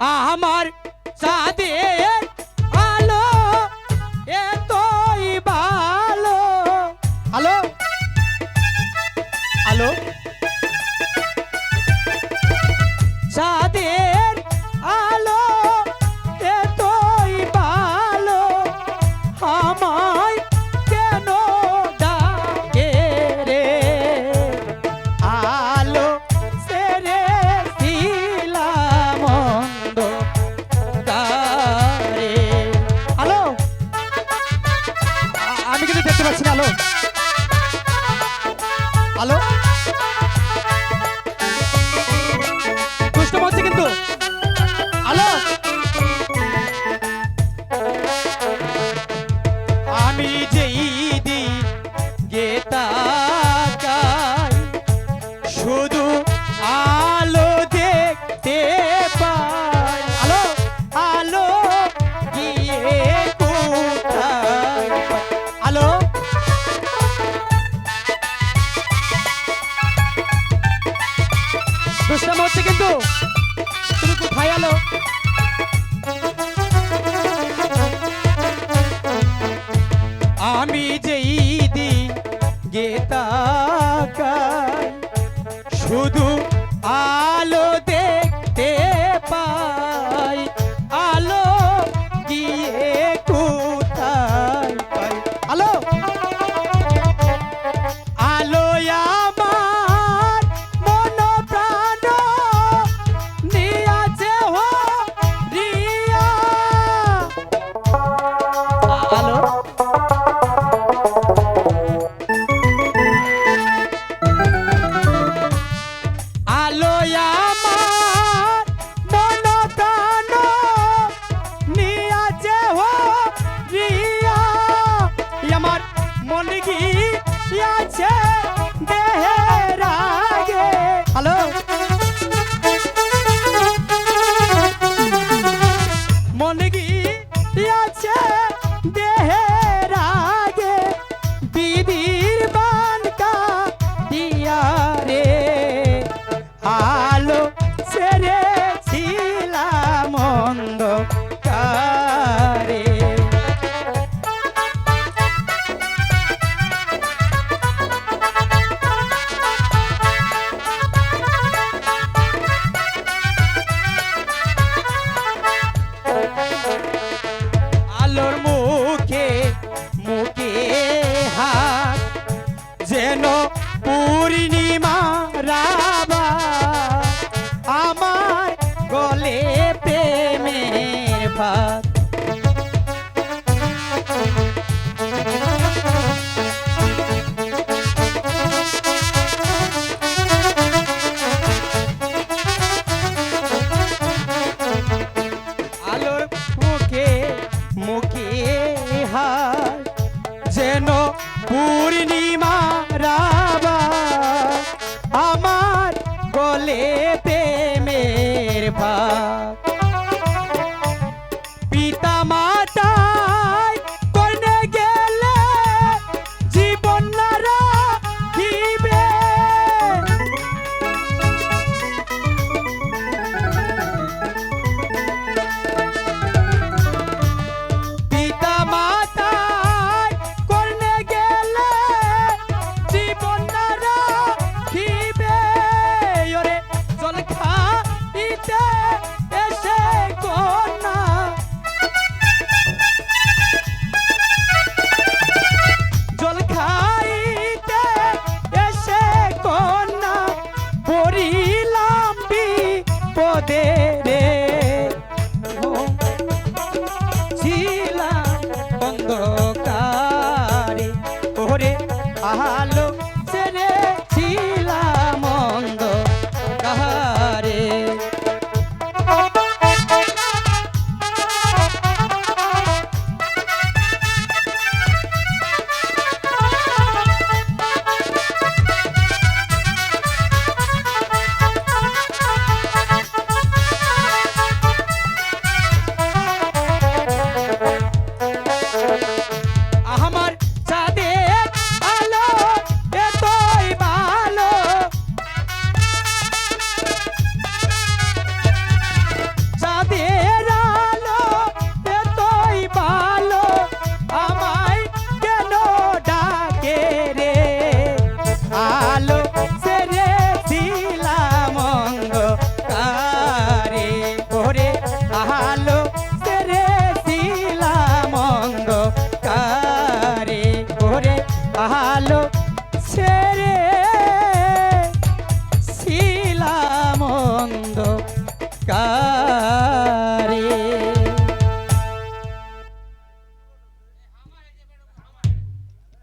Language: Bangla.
আমার সাথে আলো এতই ভালো। আলো আলো हेलो আমি যেই দি গেতা শুধু মন কি? আছে গলে প্রেমের ভাত। মুখে যেন পূর্ণিমা রাবা আমার গলে ফাঁক love.